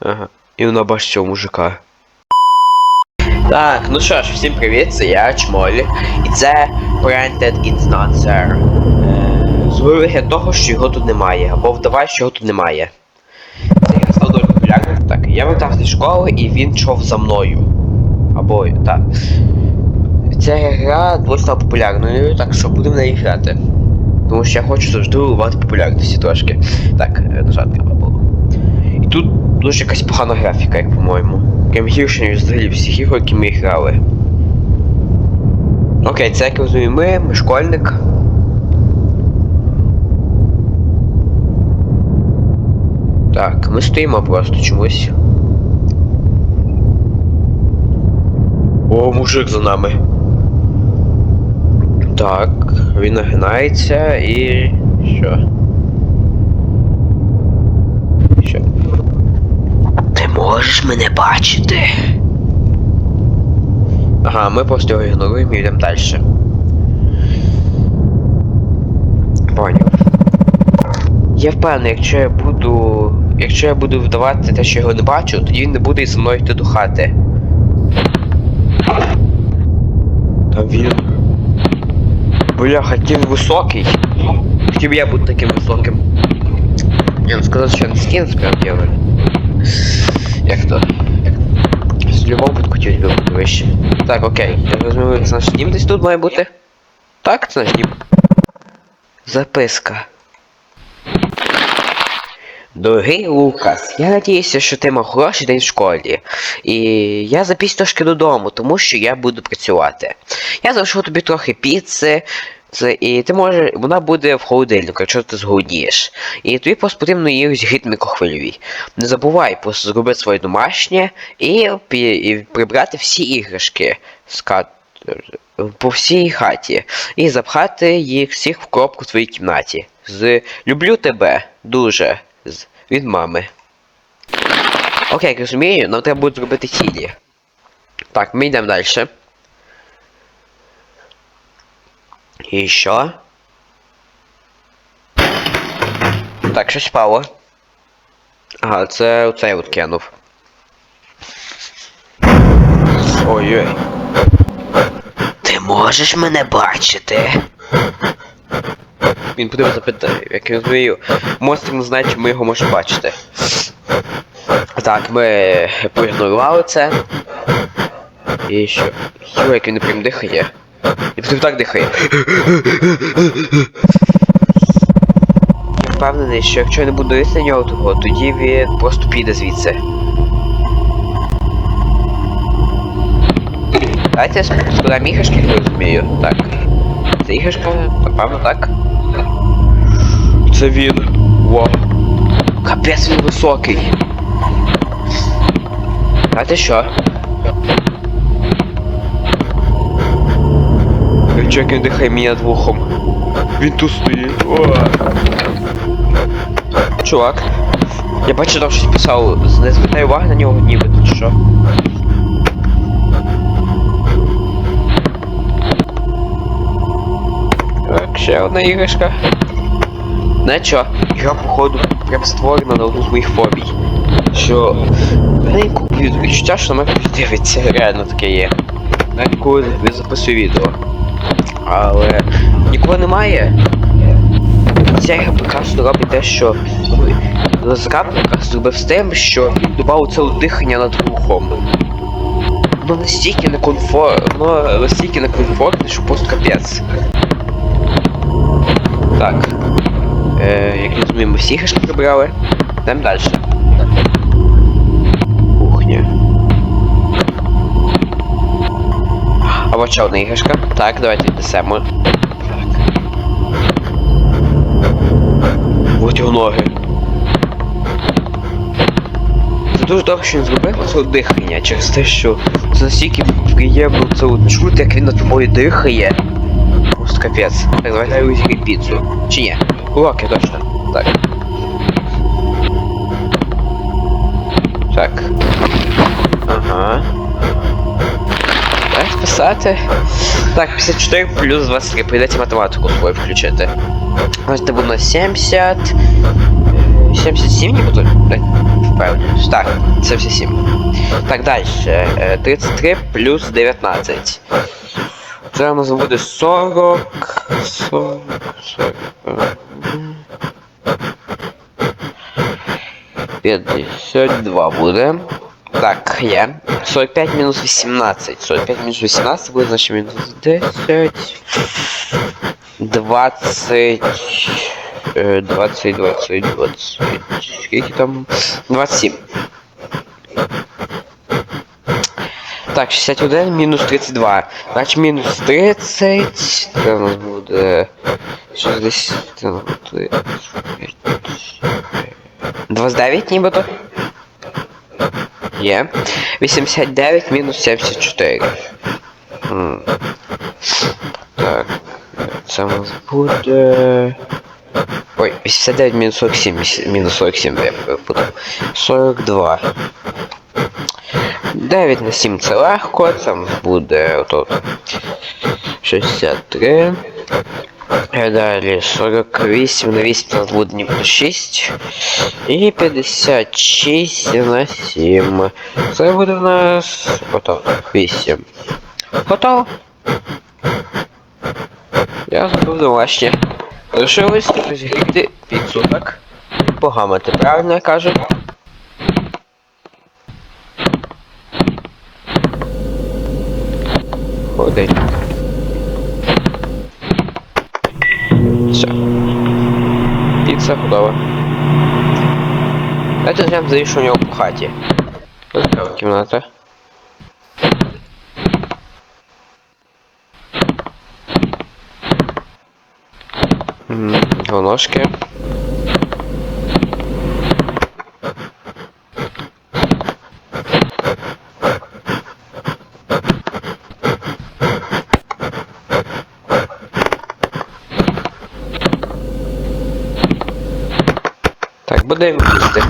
Ага. І вона бачить цього мужика. Так, ну що ж, всім привіт, це я, Чмолі. І це Printed It's Not There. Е, з вигляд того, що його тут немає, або вдавай, що його тут немає. Це ігра стала дуже популярною. Так, я вертався зі школи і він йшов за мною. Або, так. Ця гра дуже стала популярною, так що будемо в неї грати. Тому що я хочу завжди вивати популярності трошки. Так, е, нажати треба було. І тут дуже якась погана графіка, як по-моєму. Прям гірше, ніж взагалі всіх ігор, які ми грали. Окей, це як розумію, ми, ми школьник. Так, ми стоїмо просто чомусь. О, мужик за нами. Так, він нагинається і. Що? Ти можеш мене бачити? Ага, ми просто його ігноруємо і йдемо далі. Поняв. Я впевнений, якщо я буду. Якщо я буду вдавати те, що я його не бачу, тоді він не буде зі мною йти до хати. Та він. Бляха, він високий. Хотів я бути таким високим. Я не сказав, що не скін справді, але. Як то? З любого хотів би бути вище. Так, окей. Я розумію, це наш дім десь тут має бути. Так, це наш дім. Записка. Дорогий Лукас, я надіюся, що ти мав хороший день в школі. І я запісь трошки додому, тому що я буду працювати. Я залишу тобі трохи піци, це, і ти можеш, вона буде в холодильнику, якщо ти зголоднієш. І тобі просто потрібно її зігріти мікрохвильовій. Не забувай просто зробити своє домашнє і, і прибрати всі іграшки з кат... по всій хаті. І запхати їх всіх в коробку в твоїй кімнаті. З Люблю тебе дуже. З... Від мами. Окей, як розумію, нам треба буде зробити хілі. Так, ми йдемо далі. І що? Так, щось впало. Ага, це оцей от кинув. Ой-ой. Ти можеш мене бачити? Він буде запитати, як я розумію, монстр не знає, чи ми його можемо бачити. Так, ми проігнорували це. І що? Йо, як він прям дихає. І потім так дихає. Я впевнений, що якщо я не буду дивитися на нього того, тоді він просто піде звідси. Давайте складаємо іграшки, я розумію. Так. Це іграшка, напевно, так. Це він. Вау. Капець він високий. Знаєте що? Чек він дихає мені над вухом. Він тут стоїть. О. Чувак. Я бачу там щось писав. Не звертай уваги на нього ніби тут що. Так, ще одна іграшка. Знаєте що? Ігра, походу, прям створена на одну з моїх фобій. Що. Купують відчуття, що на мене дивиться, реально таке є. Навіть коли не записую відео. Але нікого немає. Ця ігра прекрасно робить те, що розробник зробив з тим, що додав це дихання над вухом. Воно настільки некомфортно, воно настільки некомфортне, що просто капець. Так. Е, як не розумію, ми всі іграшки прибрали. Йдемо далі. А от ще одна іграшка. Так, давайте віднесемо. От його ноги. Це дуже добре, що він зробив це дихання через те, що це настільки приємно це от чути, як він над тобою дихає. Просто капець. Так, давайте я візьмі піцу. Чи ні? Уроки, точно. Так. Так. Ага. Так, писати. Так, 54 плюс 23. Прийдеться математику свою включити. Ось це буде на 70. е, 77 не буду. Впевнений. Так. 77. Так, далі. Е, 33 плюс 19. Це у нас буде 40. 40. 40. е, 52 буде. Так, є. 45 мінус 18. 45 мінус 18 буде, значить мінус 10. 20. е, 20, 20, 20. Скільки там? 27. Так, 61 мінус 32. Значить мінус 30. Це у нас буде 60. 29 нібито. Є. 89 мінус 74. М. Так. Це у буде. Ой, 89 мінус 47. міс- Мінус 47 я перепутав. 42. 9 на 7 це легко, це буде ото 63. Е, Далі 48 на 8 у нас буде ніби 6. І 56 на 7. Це буде в нас ото 8. Готово. Я зробив домашнє. Лишилось розігріти піцу, так? Погамати, правильно я кажу? Ходить. Все. Піца худово. Давайте глянемо, за у нього по хаті. Ось така кімната. М, будемо їсти.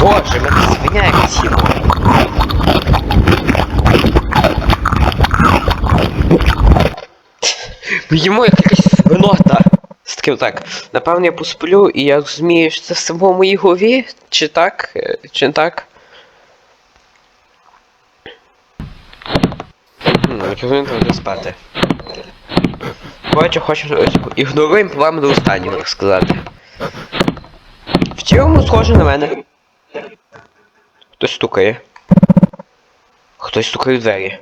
Боже, мене свиня як сіла. Йому якась свинота. З таким так. Напевно, я посплю і я розумію, що це все в моїй голові. Чи так? Е, Чи так? Хм, Розумію, треба спати. Коротше, хочу ігноруємо план до останнього, сказати. В цілому схоже на мене. Хтось стукає. Хтось стукає в двері.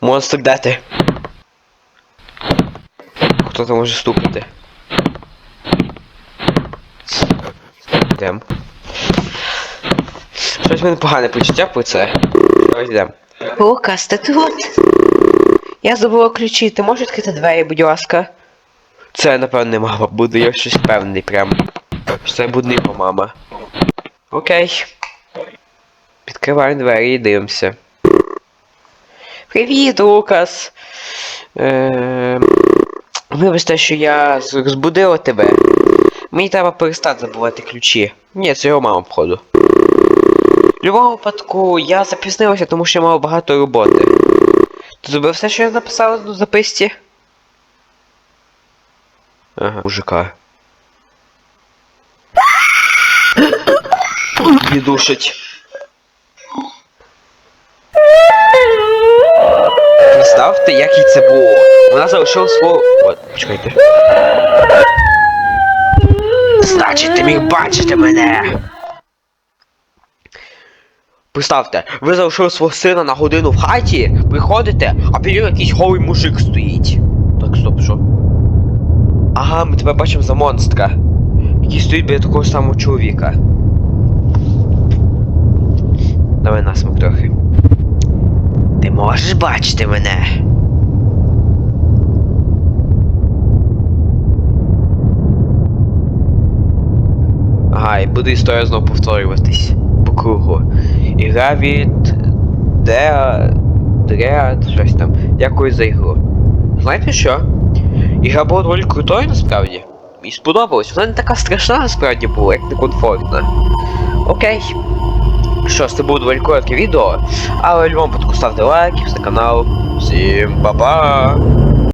Монстр, де ти? Хто там може стукати? Йдем. Щось в мене погане почуття про це. Давай йдем. Лукас, ти тут? Я забула ключі, ти можеш відкрити двері, будь ласка? Це, напевне, мама буде, я щось впевнений прям. Що це буде його мама. Окей. Відкриваємо двері і дивимося. Привіт, Лукас. Е... Вибачте, що я розбудила тебе. Мені треба перестати забувати ключі. Ні, це його мама, походу. В будь-якому випадку я запізнилася, тому що я мав багато роботи. Ти зробив все, що я написала в записці? Ага, мужика. Її душить. Представте, як їй це було. Вона залишила свого. От, почекайте. Значить, ти міг бачити мене. Представте, ви залишили свого сина на годину в хаті, приходите, а біля нього якийсь голий мужик стоїть. Так, стоп, що? Ага, ми тебе бачимо за монстра. Який стоїть біля такого самого чоловіка. Давай насмок трохи. Ти можеш бачити мене? Ага, і буде історія знову повторюватись по кругу. І від Деа... Дреад, щось там. Дякую за ігру. Знаєте що? Ігра була доволі крутою насправді. Мені сподобалось. Вона не така страшна насправді була, як некомфортна. Окей. Що ж, це було доволі коротке відео, але в будь-якому випадку ставте лайк, на канал. Всім па-па!